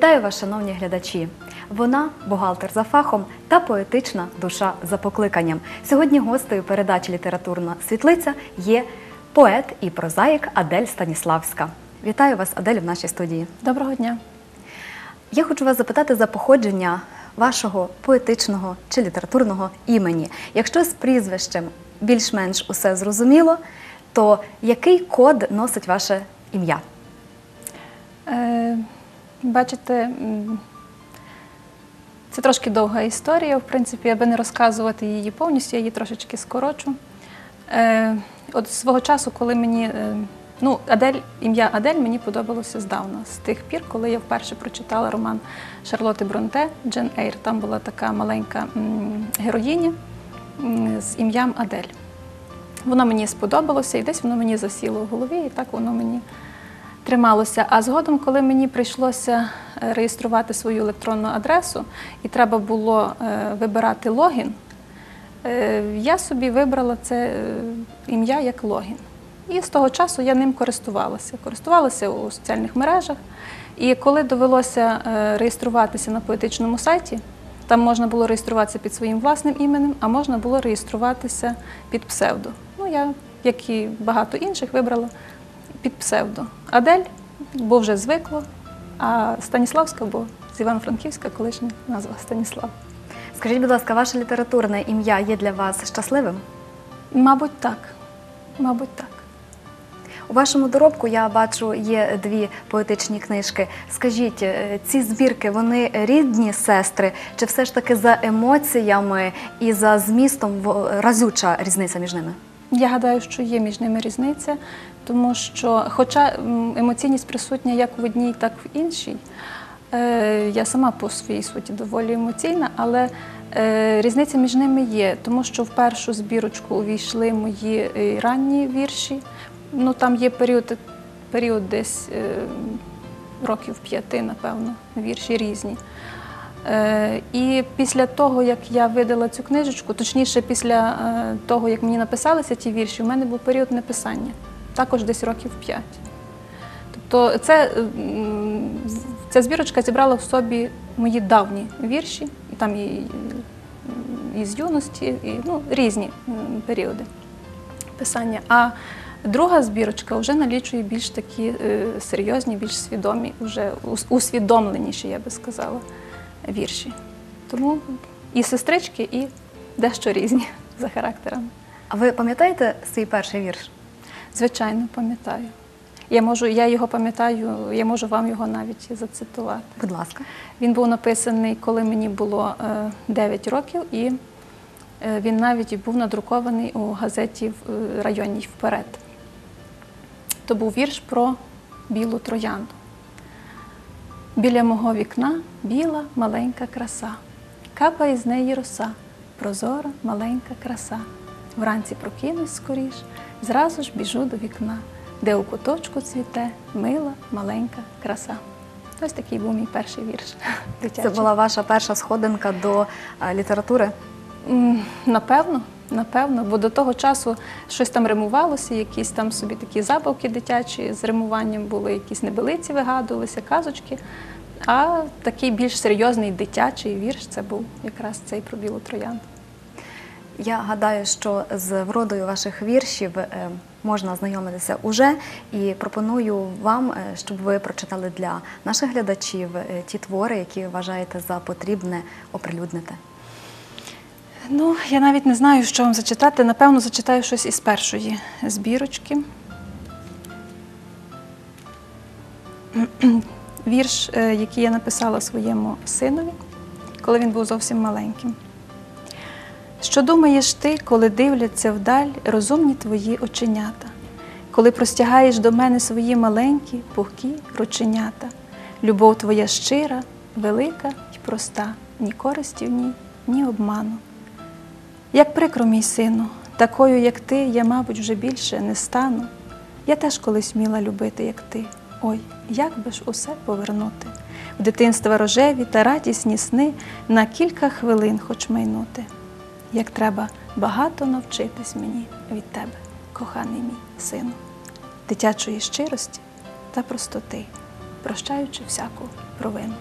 Вітаю вас, шановні глядачі. Вона бухгалтер за фахом та поетична душа за покликанням. Сьогодні гостею передачі Літературна світлиця є поет і прозаїк Адель Станіславська. Вітаю вас, Адель, в нашій студії. Доброго дня. Я хочу вас запитати за походження вашого поетичного чи літературного імені. Якщо з прізвищем більш-менш усе зрозуміло, то який код носить ваше ім'я? Е, бачите, це трошки довга історія. В принципі, аби не розказувати її повністю, я її трошечки скорочу. Е, от свого часу, коли мені. е, Ну, Адель, ім'я Адель мені подобалося здавна, з тих пір, коли я вперше прочитала роман Шарлоти Бронте Джен Ейр. Там була така маленька героїня з ім'ям Адель. Воно мені сподобалося, і десь воно мені засіло в голові, і так воно мені трималося. А згодом, коли мені прийшлося е, реєструвати свою електронну адресу, і треба було е, вибирати логін, е, я собі вибрала це ім'я як логін. І з того часу я ним користувалася. Користувалася у соціальних мережах. І коли довелося реєструватися на поетичному сайті, там можна було реєструватися під своїм власним іменем, а можна було реєструватися під псевдо. Ну, я, як і багато інших, вибрала під псевдо. Адель, бо вже звикло, а Станіславська, бо з Івано-Франківська колишня назва Станіслав. Скажіть, будь ласка, ваше літературне ім'я є для вас щасливим? Мабуть, так. Мабуть, так. У вашому доробку я бачу є дві поетичні книжки. Скажіть, е, ці збірки вони рідні сестри, чи все ж таки за емоціями і за змістом разюча різниця між ними? Я гадаю, що є між ними різниця, тому що, хоча емоційність присутня як в одній, так і в іншій, е, я сама по своїй суті доволі емоційна, але е, різниця між ними є, тому що в першу збірочку увійшли мої е, ранні вірші. Ну там є період, період десь років п'яти, напевно, вірші різні. І після того, як я видала цю книжечку, точніше, після того, як мені написалися ті вірші, у мене був період написання, також десь років п'ять. Тобто це, ця збірочка зібрала в собі мої давні вірші, там і, і з юності, і ну, різні періоди писання. А друга збірочка вже налічує більш такі е, серйозні, більш свідомі, вже усвідомленіші, я би сказала, вірші. Тому і сестрички, і дещо різні за характерами. А ви пам'ятаєте свій перший вірш? Звичайно, пам'ятаю. Я можу, я його пам'ятаю, я можу вам його навіть зацитувати. Будь ласка. Він був написаний, коли мені було е, 9 років, і е, він навіть був надрукований у газеті в- е, районній вперед. То був вірш про білу троянду. Біля мого вікна біла маленька краса, капає з неї роса, прозора маленька краса. Вранці прокинусь скоріш, зразу ж біжу до вікна, де у куточку цвіте мила маленька краса. Ось такий був мій перший вірш. Це була ваша перша сходинка до е, літератури. М, Напевно, напевно, бо до того часу щось там римувалося, якісь там собі такі забавки дитячі з римуванням були, якісь небелиці вигадувалися, казочки. А такий більш серйозний дитячий вірш це був якраз цей про білу троянду. Я гадаю, що з вродою ваших віршів е, можна ознайомитися уже, і пропоную вам, е, щоб ви прочитали для наших глядачів е, ті твори, які вважаєте за потрібне оприлюднити. Ну, я навіть не знаю, що вам зачитати. Напевно, зачитаю щось із першої збірочки. Вірш, який я написала своєму синові, коли він був зовсім маленьким. Що думаєш ти, коли дивляться вдаль розумні твої оченята, коли простягаєш до мене свої маленькі, пухкі рученята? Любов твоя щира, велика й проста, ні користі в ній, ні обману. Як прикро, мій сину, такою, як ти, я, мабуть, вже більше не стану. Я теж колись вміла любити, як ти. Ой, як би ж усе повернути. В дитинства рожеві та радісні сни на кілька хвилин хоч майнути. Як треба багато навчитись мені від тебе, коханий мій сину, дитячої щирості та простоти, прощаючи всяку провину.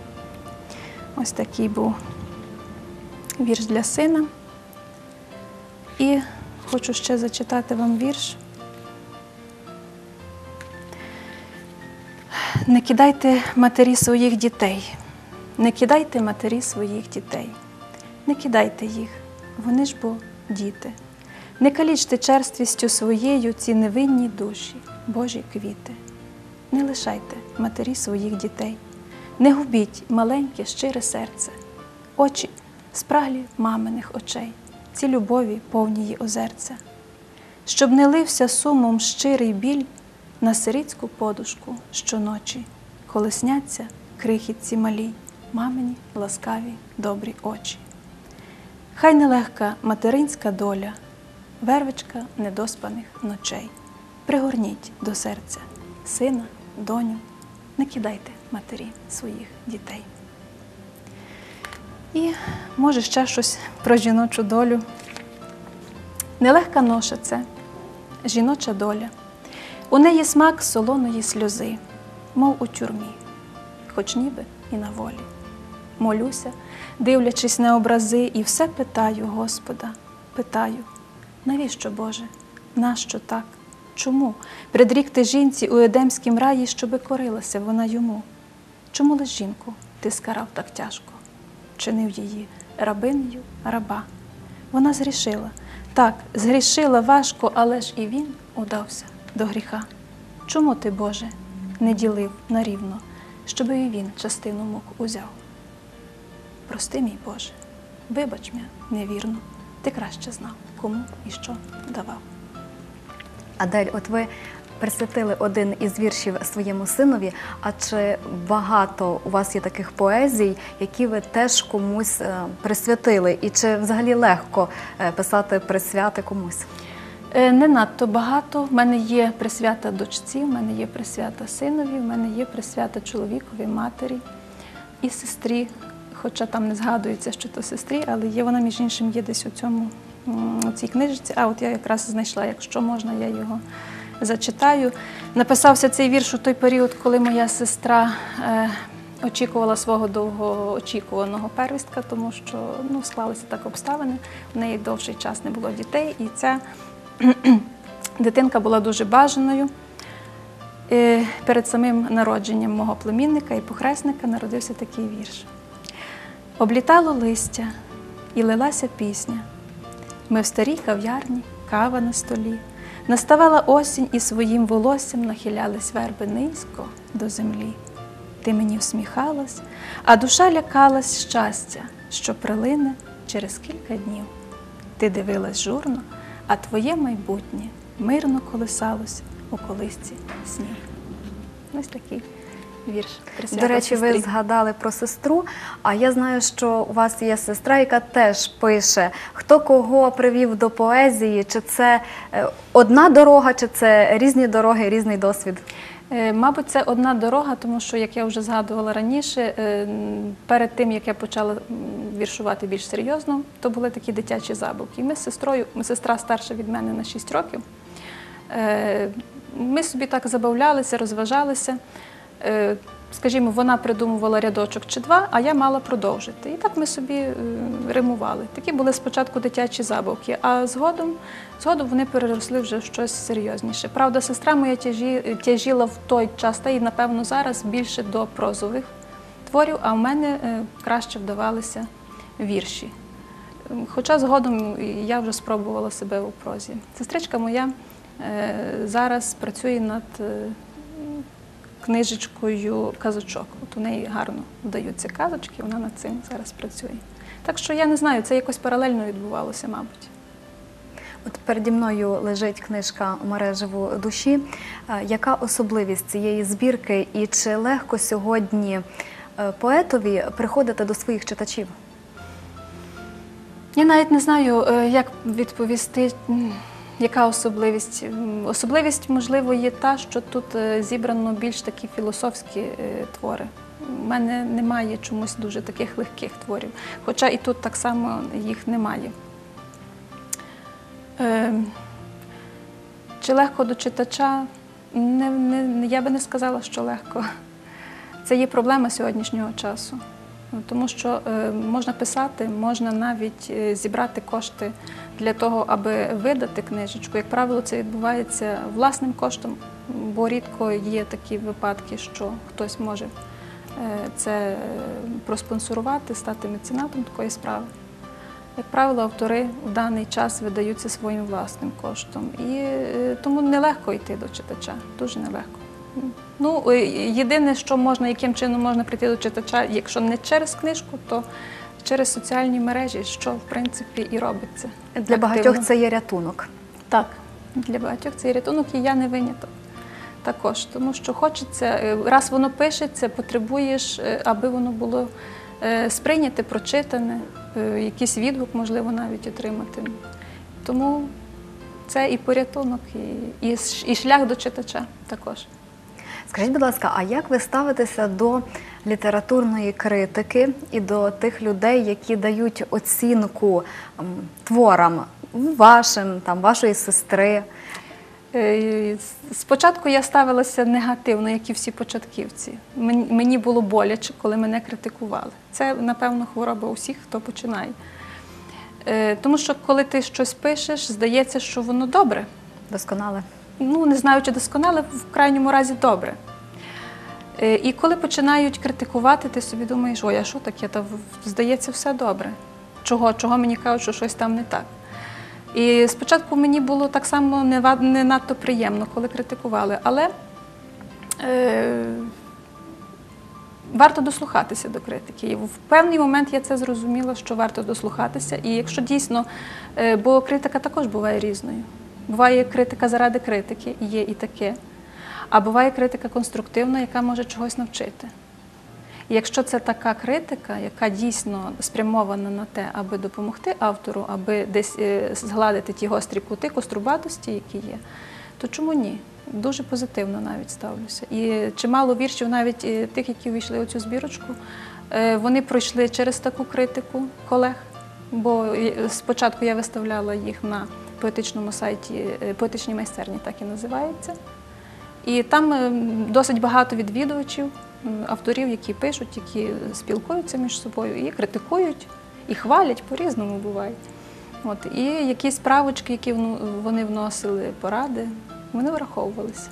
Ось такий був вірш для сина. І хочу ще зачитати вам вірш. Не кидайте матері своїх дітей, не кидайте матері своїх дітей, не кидайте їх, вони ж бо діти. Не калічте черствістю своєю ці невинні душі, Божі квіти. Не лишайте матері своїх дітей, не губіть маленьке щире серце, очі спраглі маминих очей, ці любові повні її озерця, щоб не лився сумом щирий біль на сирітську подушку щоночі, коли сняться крихітці малі, мамині ласкаві добрі очі. Хай нелегка материнська доля, вервичка недоспаних ночей. Пригорніть до серця сина, доню, не кидайте матері своїх дітей. І може ще щось про жіночу долю. Нелегка ноша це жіноча доля. У неї смак солоної сльози, мов у тюрмі, хоч ніби і на волі. Молюся, дивлячись на образи, і все питаю Господа, питаю, навіщо, Боже, нащо так? Чому предрік ти жінці у Едемськім раї, щоби корилася вона йому? Чому лиш жінку ти скарав так тяжко? Чинив її рабинею раба. Вона згрішила. Так, згрішила важко, але ж і він удався до гріха. Чому ти, Боже, не ділив нарівно, щоби і він частину мук узяв? Прости, мій Боже, вибач мене невірно, ти краще знав, кому і що давав. Адель, от ви присвятили один із віршів своєму синові. А чи багато у вас є таких поезій, які ви теж комусь е, присвятили? І чи взагалі легко е, писати присвяти комусь? Е, Не надто багато. В мене є присвята дочці, в мене є присвята синові, в мене є присвята чоловікові, матері і сестрі. Хоча там не згадується, що то сестрі, але є вона, між іншим, є десь у цьому у цій книжці. А от я якраз знайшла, якщо можна, я його зачитаю. Написався цей вірш у той період, коли моя сестра е, очікувала свого довгоочікуваного первістка, тому що ну, склалися так обставини. В неї довший час не було дітей, і ця дитинка була дуже бажаною. Е, Перед самим народженням мого племінника і похресника народився такий вірш. Облітало листя і лилася пісня. Ми в старій кав'ярні, кава на столі. Наставала осінь і своїм волоссям нахилялись верби низько до землі. Ти мені всміхалась, а душа лякалась щастя, що прилине через кілька днів. Ти дивилась журно, а твоє майбутнє мирно колисалось у колисці снів. Ось такий вірш. До речі, ви згадали про сестру. А я знаю, що у вас є сестра, яка теж пише, хто кого привів до поезії, чи це е, одна дорога, чи це різні дороги, різний досвід. Е, Мабуть, це одна дорога, тому що, як я вже згадувала раніше, е, перед тим як я почала віршувати більш серйозно, то були такі дитячі забавки. І ми з сестрою, сестра старша від мене на 6 років. Ми собі так забавлялися, розважалися. Е, Скажімо, вона придумувала рядочок чи два, а я мала продовжити. І так ми собі е, римували. Такі були спочатку дитячі забавки, а згодом, згодом вони переросли вже в щось серйозніше. Правда, сестра моя тяжі, тяжіла в той час, та і напевно зараз більше до прозових творів, а в мене е, краще вдавалися вірші. Хоча згодом я вже спробувала себе у прозі. Сестричка моя е, зараз працює над е, книжечкою казочок. От у неї гарно вдаються казочки, вона над цим зараз працює. Так що я не знаю, це якось паралельно відбувалося, мабуть. От переді мною лежить книжка мереживу душі. Е, Яка особливість цієї збірки, і чи легко сьогодні е, поетові приходити до своїх читачів? Я навіть не знаю, е, як відповісти, яка особливість. Особливість, можливо, є та, що тут е, зібрано більш такі філософські е, твори. У мене немає чомусь дуже таких легких творів, хоча і тут так само їх немає. Е, Чи легко до читача? Не, не, я би не сказала, що легко. це є проблема сьогоднішнього часу. Ну, Тому що е, можна писати, можна навіть е, зібрати кошти для того, аби видати книжечку. Як правило, це відбувається власним коштом, бо рідко є такі випадки, що хтось може е, це проспонсорувати, стати меценатом такої справи. Як правило, автори в даний час видаються своїм власним коштом. І тому нелегко йти до читача, дуже нелегко. Ну, е, єдине, що можна, яким чином можна прийти до читача, якщо не через книжку, то через соціальні мережі, що в принципі і робиться. Для багатьох це є рятунок. Так, для багатьох це і рятунок, і я не виняток. Також, тому що хочеться, е, раз воно пишеться, потребуєш, е, аби воно було сприйняте, прочитане, якийсь відгук, можливо, навіть отримати. Тому це і порятунок, і, і, і шлях до читача також. Скажіть, будь ласка, а як ви ставитеся до літературної критики і до тих людей, які дають оцінку м, творам вашим, там, вашої сестри? Е, Спочатку я ставилася негативно, як і всі початківці. Мені мені було боляче, коли мене критикували. Це, напевно, хвороба усіх, хто починає. Е, Тому що коли ти щось пишеш, здається, що воно добре. Досконале. Ну, не знаю, чи досконале, в крайньому разі добре. Е, І коли починають критикувати, ти собі думаєш, ой, а що таке? Та здається, все добре. Чого? Чого мені кажуть, що щось там не так? І спочатку мені було так само не, не надто приємно, коли критикували, але е, варто дослухатися до критики. І в певний момент я це зрозуміла, що варто дослухатися. І якщо дійсно, е, бо критика також буває різною. Буває критика заради критики, є і таке. А буває критика конструктивна, яка може чогось навчити. І якщо це така критика, яка дійсно спрямована на те, аби допомогти автору, аби десь е, згладити ті гострі кути кострубатості, які є, то чому ні? Дуже позитивно навіть ставлюся. І чимало віршів, навіть е, тих, які війшли у цю збірочку, е, вони пройшли через таку критику колег. Бо спочатку я виставляла їх на поетичному сайті, е, поетичній майстерні, так і називається. І там е, досить багато відвідувачів, авторів, які пишуть, які спілкуються між собою і критикують, і хвалять, по-різному буває. От, і якісь справочки, які вони вносили, поради, вони враховувалися.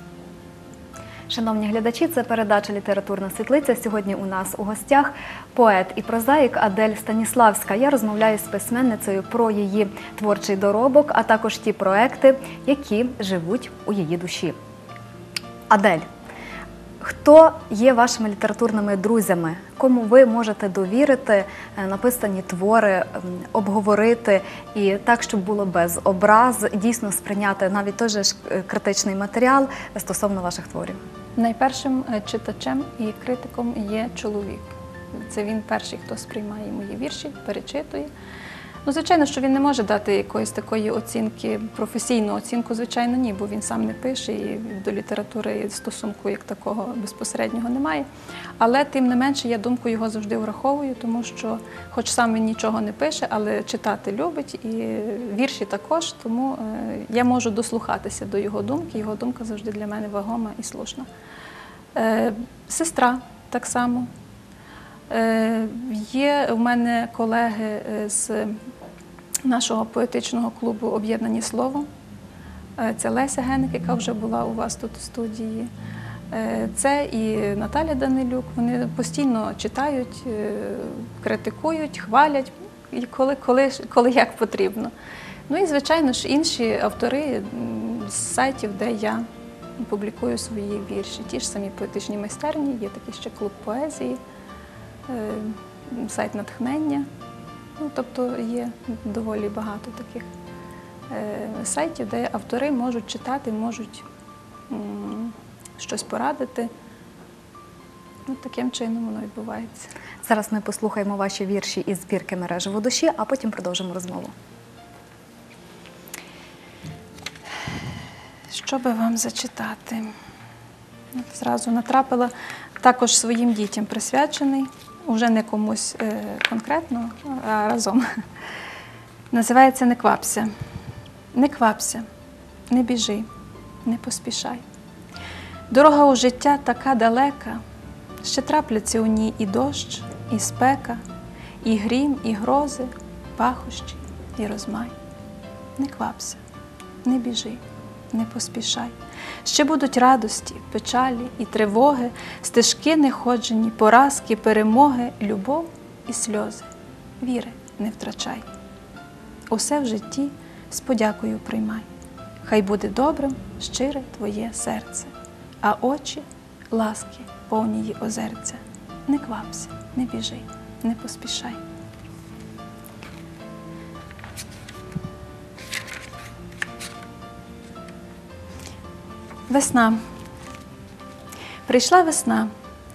Шановні глядачі, це передача Літературна світлиця. Сьогодні у нас у гостях поет і прозаїк Адель Станіславська. Я розмовляю з письменницею про її творчий доробок, а також ті проекти, які живуть у її душі. Адель, хто є вашими літературними друзями? Кому ви можете довірити е, написані твори, обговорити і так, щоб було без образ, дійсно сприйняти навіть той же е, критичний матеріал стосовно ваших творів? Найпершим е, читачем і критиком є чоловік. Це він перший, хто сприймає мої вірші, перечитує. Ну, звичайно, що він не може дати якоїсь такої оцінки, професійну оцінку, звичайно, ні, бо він сам не пише і до літератури стосунку як такого безпосереднього немає. Але тим не менше я думку його завжди враховую, тому що, хоч сам він нічого не пише, але читати любить і вірші також, тому е, я можу дослухатися до його думки. Його думка завжди для мене вагома і слушна. Е, Сестра так само. Е, Є у мене колеги з нашого поетичного клубу Об'єднані слово. Е, Це Леся Геник, яка вже була у вас тут у студії. Е, Це і Наталя Данилюк. Вони постійно читають, е, критикують, хвалять, коли, коли, коли як потрібно. Ну і, звичайно ж, інші автори з сайтів, де я публікую свої вірші. Ті ж самі поетичні майстерні, є такий ще клуб поезії, сайт натхнення. Ну, тобто є доволі багато таких е, сайтів, де автори можуть читати, можуть щось порадити. Ну, таким чином воно відбувається. Зараз ми послухаємо ваші вірші із збірки мережево душі, а потім продовжимо розмову. Що би вам зачитати? Зразу натрапила також своїм дітям присвячений, уже не комусь е, конкретно, а разом. Називається Не квапся. Не квапся, не біжи, не поспішай. Дорога у життя така далека, ще трапляться у ній і дощ, і спека, і грім, і грози, пахощі і розмай. Не квапся, не біжи, не поспішай. Ще будуть радості, печалі і тривоги, стежки неходжені, поразки, перемоги, любов і сльози. Віри не втрачай. Усе в житті з подякою приймай. Хай буде добрим, щире твоє серце, а очі ласки повні її озерця. Не квапся, не біжи, не поспішай. Весна. Прийшла весна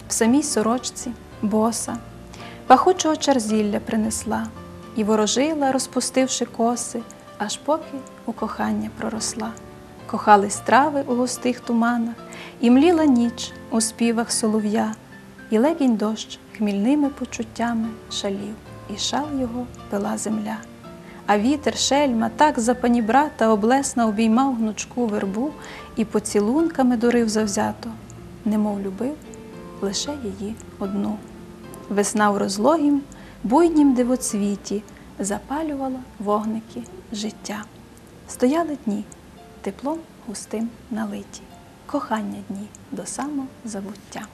в самій сорочці, боса, пахучого чарзілля принесла і ворожила, розпустивши коси, аж поки у кохання проросла. Кохались трави у густих туманах, і мліла ніч у співах солов'я, і легінь дощ хмільними почуттями шалів, і шал його пила земля. А вітер шельма так за панібрата облесна обіймав гнучку вербу і поцілунками дурив завзято, немов любив лише її одну. Весна в розлогім, буйнім дивоцвіті запалювала вогники життя. Стояли дні, теплом густим налиті, кохання дні до самозабуття.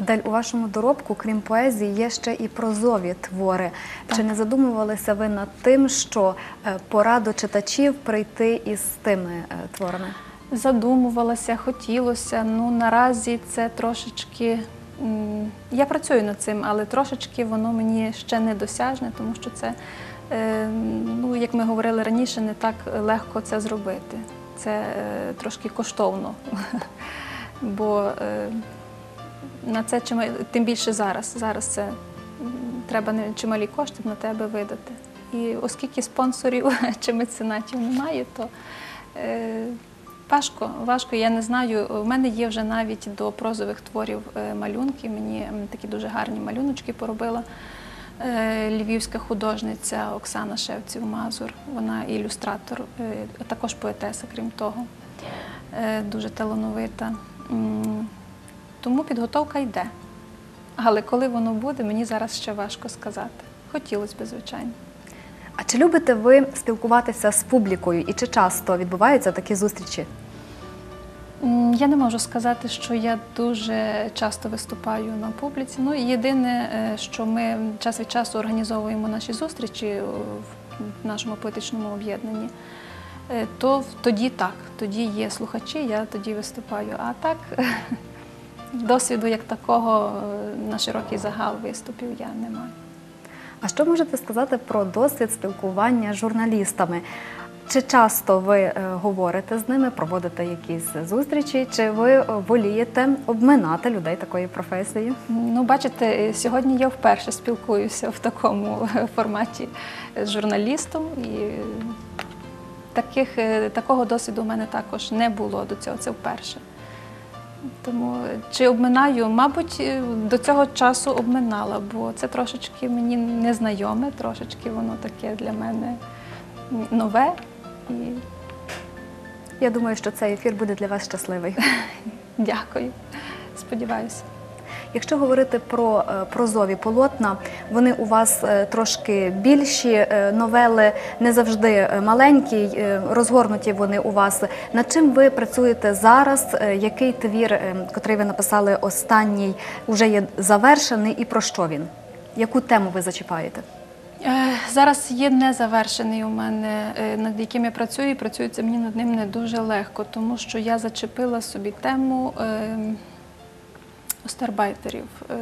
Адель, у вашому доробку, крім поезії, є ще і прозові твори. Чи не задумувалися ви над тим, що е, пора до читачів прийти із тими е, творами? Задумувалася, хотілося. Ну наразі це трошечки. Я працюю над цим, але трошечки воно мені ще недосяжне, тому що це, е, ну як ми говорили раніше, не так легко це зробити. Це трошки коштовно. Бо на це чима- тим більше зараз. Зараз це треба чималі кошти на тебе видати. І оскільки спонсорів чи меценатів немає, то е, важко, важко. Я не знаю. У мене є вже навіть до прозових творів е, малюнки. Мені такі дуже гарні малюночки поробила. е, Львівська художниця Оксана Шевців-Мазур, вона ілюстратор, е, також поетеса, крім того, дуже талановита. Тому підготовка йде. Але коли воно буде, мені зараз ще важко сказати. Хотілося б, звичайно. А чи любите ви спілкуватися з публікою і чи часто відбуваються такі зустрічі? Я не можу сказати, що я дуже часто виступаю на публіці. Ну, єдине, е, що ми час від часу організовуємо наші зустрічі в нашому поетичному об'єднанні, е, то тоді так, тоді є слухачі, я тоді виступаю. А так досвіду як такого е, на широкий загал виступів я не маю. А що можете сказати про досвід спілкування з журналістами? Чи часто ви е, говорите з ними, проводите якісь зустрічі, чи ви е, волієте обминати людей такої професії? Ну, бачите, сьогодні я вперше спілкуюся в такому форматі з журналістом, і таких, такого досвіду у мене також не було до цього, це вперше. Тому чи обминаю, мабуть, е, до цього часу обминала, бо це трошечки мені незнайоме, трошечки воно таке для мене нове. І Я думаю, що цей ефір буде для вас щасливий. дякую. Сподіваюся. Якщо говорити про е, прозові полотна, вони у вас е, трошки більші, е, новели не завжди маленькі, розгорнуті вони у вас. Над чим ви працюєте зараз? Який твір, котрий ви написали останній, вже є завершений, і про що він? Яку тему ви зачіпаєте? Зараз є незавершений у мене, над яким я працюю, і працюється мені над ним не дуже легко, тому що я зачепила собі тему е, остарбайтерів. Е,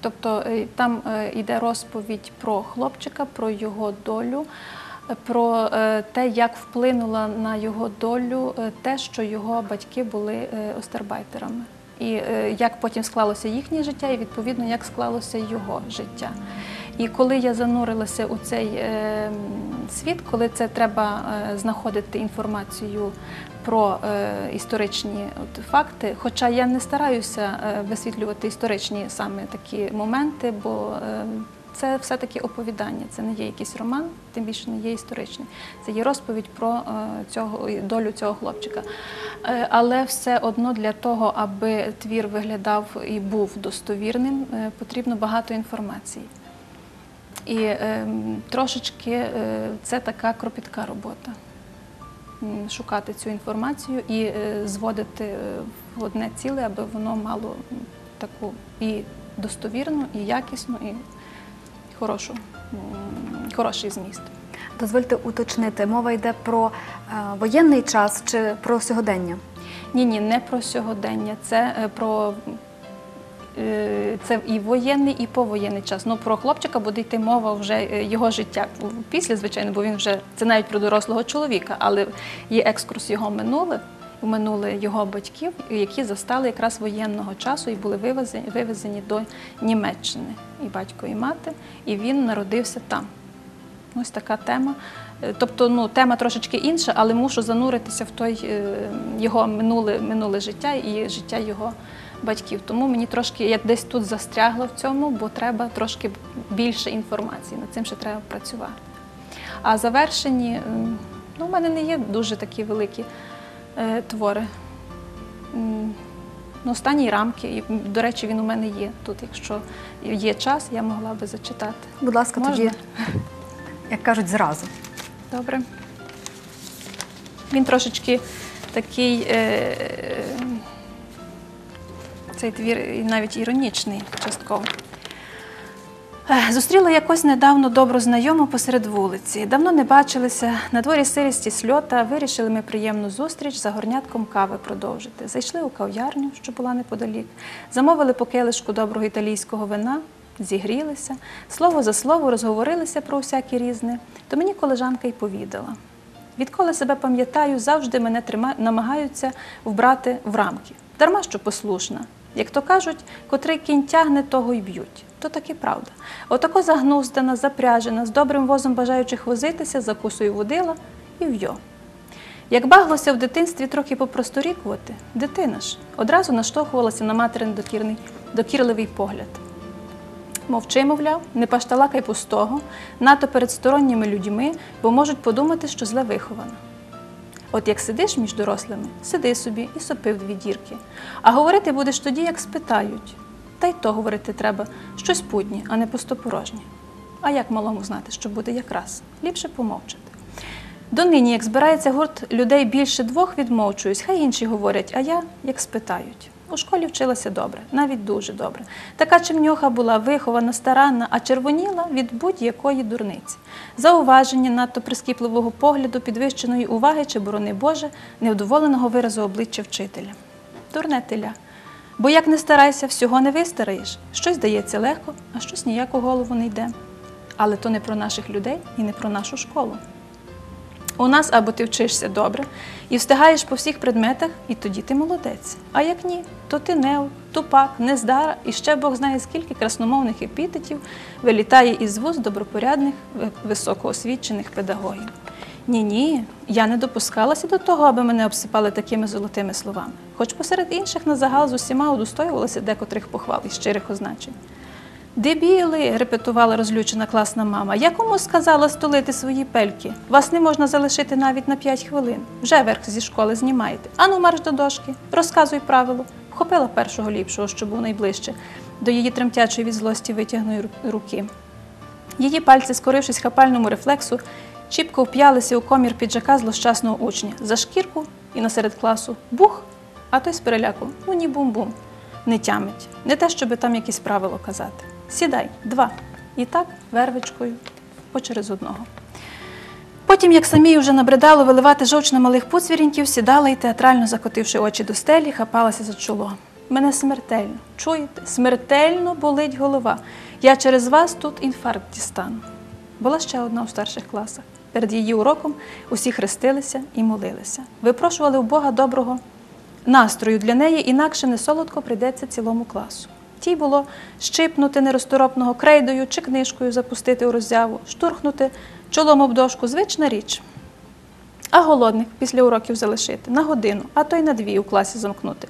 Тобто е, там е, йде розповідь про хлопчика, про його долю, про те, як вплинуло на його долю те, що його батьки були остарбайтерами. І як потім склалося їхнє життя, і відповідно як склалося його життя. І коли я занурилася у цей е, світ, коли це треба е, знаходити інформацію про е, історичні факти, хоча я не стараюся висвітлювати історичні саме такі моменти, бо це все-таки оповідання, це не є якийсь роман, тим більше не є історичний. Це є розповідь про цього долю цього хлопчика. Але все одно для того, аби твір виглядав і був достовірним, потрібно багато інформації. І е, трошечки е, це така кропітка робота. Шукати цю інформацію і е, зводити е, в одне ціле, аби воно мало таку і достовірну, і якісну, і хорошу, хороший зміст. Дозвольте уточнити, мова йде про е, воєнний час чи про сьогодення? Ні, ні, не про сьогодення. Це е, про це і воєнний, і повоєнний час. Ну про хлопчика буде йти мова вже е, його життя після, звичайно, бо він вже це навіть про дорослого чоловіка, але є екскурс його минуле. У минуле його батьків, які застали якраз воєнного часу і були вивезені, вивезені до Німеччини. І батько, і мати, і він народився там. Ось така тема. Е, Тобто, ну, тема трошечки інша, але мушу зануритися в той е, його минуле, минуле життя і життя його батьків. Тому мені трошки я десь тут застрягла в цьому, бо треба трошки більше інформації. Над цим ще треба працювати. А завершені, ну, у мене не є дуже такі великі е, твори. Ну, останні рамки, до речі, він у мене є тут. Якщо є час, я могла би зачитати. Будь ласка, Можна? тоді, як кажуть, зразу. Добре. Він трошечки такий, е, цей твір навіть іронічний частково. Зустріла якось недавно добру знайому посеред вулиці. Давно не бачилися. На дворі сирісті сльота. Вирішили ми приємну зустріч за горнятком кави продовжити. Зайшли у кав'ярню, що була неподалік, замовили по келишку доброго італійського вина, зігрілися, слово за слово розговорилися про всяке різне. То мені колежанка й повідала. Відколи себе пам'ятаю, завжди мене трима... намагаються вбрати в рамки. Дарма що послушна. Як то кажуть, котрий кінь тягне, того й б'ють. То таки правда. Отако загнуздана, запряжена, з добрим возом бажаючих возитися, закусою водила і вйо. Як баглося в дитинстві трохи попросторікувати, дитина ж одразу наштовхувалася на материн докірний, докірливий погляд. Мовчи, мовляв, не пашталакай пустого, нато перед сторонніми людьми, бо можуть подумати, що зле вихована. От як сидиш між дорослими, сиди собі і сопи в дві дірки. А говорити будеш тоді, як спитають. Та й то говорити треба щось путнє, а не пустопорожнє. А як малому знати, що буде якраз? Ліпше помовчати. Донині, як збирається гурт людей більше двох, відмовчуюсь, хай інші говорять, а я як спитають. У школі вчилася добре, навіть дуже добре. Така чимньоха була вихована, старанна, а червоніла від будь-якої дурниці. Зауваження надто прискіпливого погляду, підвищеної уваги чи, борони Боже, невдоволеного виразу обличчя вчителя. Дурне теля. Бо як не старайся, всього не вистараєш. Щось дається легко, а щось ніяк у голову не йде. Але то не про наших людей і не про нашу школу. У нас або ти вчишся добре і встигаєш по всіх предметах, і тоді ти молодець. А як ні, то ти неук, тупак, нездара, і ще Бог знає, скільки красномовних епітетів вилітає із вуз добропорядних, високоосвічених педагогів. Ні, ні, я не допускалася до того, аби мене обсипали такими золотими словами. Хоч посеред інших на загал з усіма удостоювалася декотрих похвал і щирих означень. Дебіли, репетувала розлючена класна мама. Я кому сказала столити свої пельки? Вас не можна залишити навіть на 5 хвилин. Вже верх зі школи знімаєте. Ану, марш до дошки, розказуй правило. Вхопила першого ліпшого, що був найближче, до її тремтячої від злості витягної руки. Її пальці, скорившись хапальному рефлексу, чіпко вп'ялися у комір піджака злощасного учня за шкірку і насеред класу бух, а той з переляку ну ні бум-бум. Не тямить. Не те, щоби там якісь правило казати. Сідай, два. І так вервичкою по через одного. Потім, як самій уже набридало виливати жовч на малих поцвіріньків, сідала і, театрально закотивши очі до стелі, хапалася за чоло. Мене смертельно, чуєте, смертельно болить голова. Я через вас тут інфаркт дістану. Була ще одна у старших класах. Перед її уроком усі хрестилися і молилися. Випрошували у Бога доброго настрою для неї, інакше не солодко прийдеться цілому класу. Тій було щипнути неросторопного крейдою чи книжкою запустити у роззяву, штурхнути чолом об дошку звична річ. А голодних після уроків залишити на годину, а то й на дві у класі замкнути.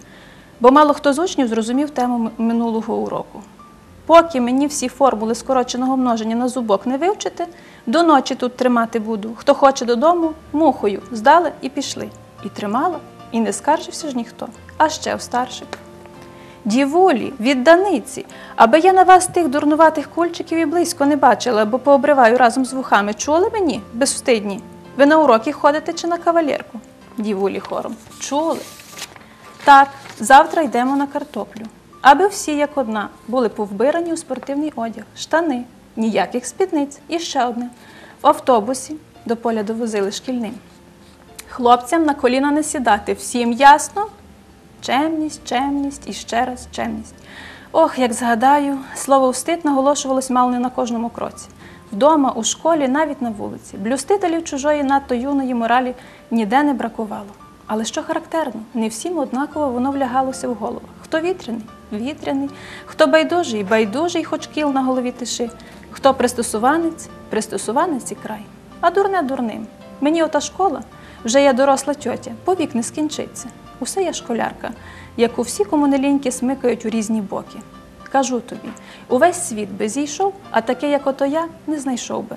Бо мало хто з учнів зрозумів тему минулого уроку. поки мені всі формули скороченого множення на зубок не вивчити, до ночі тут тримати буду. Хто хоче додому, мухою здали і пішли. І тримала, і не скаржився ж ніхто. А ще в старших. Дівулі, відданиці, аби я на вас тих дурнуватих кульчиків і близько не бачила, бо пообриваю разом з вухами. Чули мені, безвстидні? Ви на уроки ходите чи на кавалерку? Дівулі хором. Чули. Так, завтра йдемо на картоплю. Аби всі, як одна, були повбирані у спортивний одяг, штани, ніяких спідниць. І ще одне. В автобусі до поля довозили шкільним. Хлопцям на коліна не сідати, всім ясно? Чемність, чемність і ще раз чемність. Ох, як згадаю, слово встид наголошувалось мало не на кожному кроці. Вдома, у школі, навіть на вулиці. Блюстителів чужої надто юної моралі ніде не бракувало. Але що характерно, не всім однаково воно влягалося в головах. Хто вітряний вітряний, хто байдужий байдужий, хоч кіл на голові тиши, хто пристосуванець пристосуванець і край. А дурне дурним. Мені ота школа, вже я доросла тьотя, повік не скінчиться. Усе я школярка, яку всі комунеліньки смикають у різні боки. Кажу тобі, увесь світ би зійшов, а таке, як ото я, не знайшов би.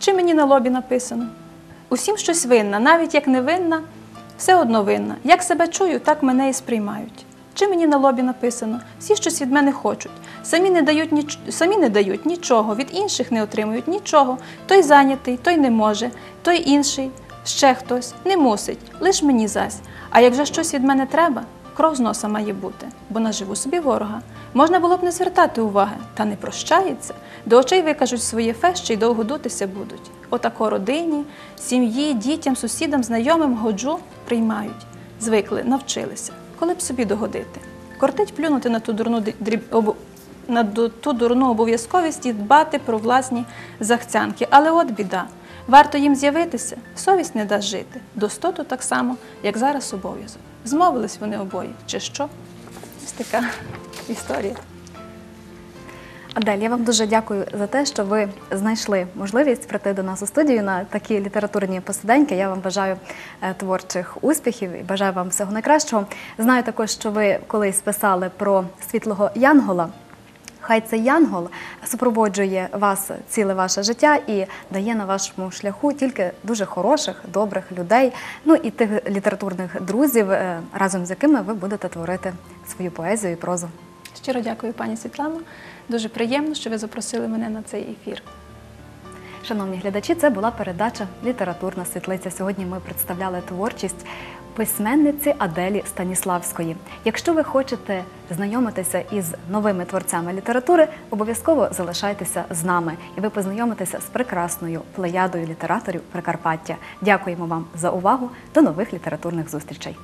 Чи мені на лобі написано? Усім щось винна, навіть як не винна, все одно винна. Як себе чую, так мене і сприймають. Чи мені на лобі написано? Всі щось від мене хочуть. Самі не дають ніч... самі не дають нічого, від інших не отримують нічого. Той зайнятий, той не може, той інший, ще хтось не мусить, лиш мені зась. А як же щось від мене треба, кров з носа має бути, бо наживу собі ворога. Можна було б не звертати уваги, та не прощається. До очей викажуть своє фе, ще й довго дутися будуть. Отако родині, сім'ї, дітям, сусідам, знайомим годжу приймають. Звикли, навчилися, коли б собі догодити. Кортить плюнути на ту дурну дріб... обу- на ту дурну обов'язковість і дбати про власні захцянки. Але от біда. Варто їм з'явитися, совість не дасть жити. Достоту так само, як зараз обов'язок. Змовились вони обоє, чи що? Ось така історія. Адель, я вам дуже дякую за те, що ви знайшли можливість прийти до нас у студію на такі літературні посиденьки. Я вам бажаю е, творчих успіхів і бажаю вам всього найкращого. Знаю також, що ви колись писали про світлого Янгола. Хай цей янгол супроводжує вас ціле ваше життя і дає на вашому шляху тільки дуже хороших, добрих людей, ну і тих літературних друзів, е, разом з якими ви будете творити свою поезію і прозу. Щиро дякую, пані Світлано. Дуже приємно, що ви запросили мене на цей ефір. Шановні глядачі, це була передача Літературна світлиця. Сьогодні ми представляли творчість письменниці Аделі Станіславської. Якщо ви хочете знайомитися із новими творцями літератури, обов'язково залишайтеся з нами, і ви познайомитеся з прекрасною плеядою літераторів Прикарпаття. Дякуємо вам за увагу. До нових літературних зустрічей.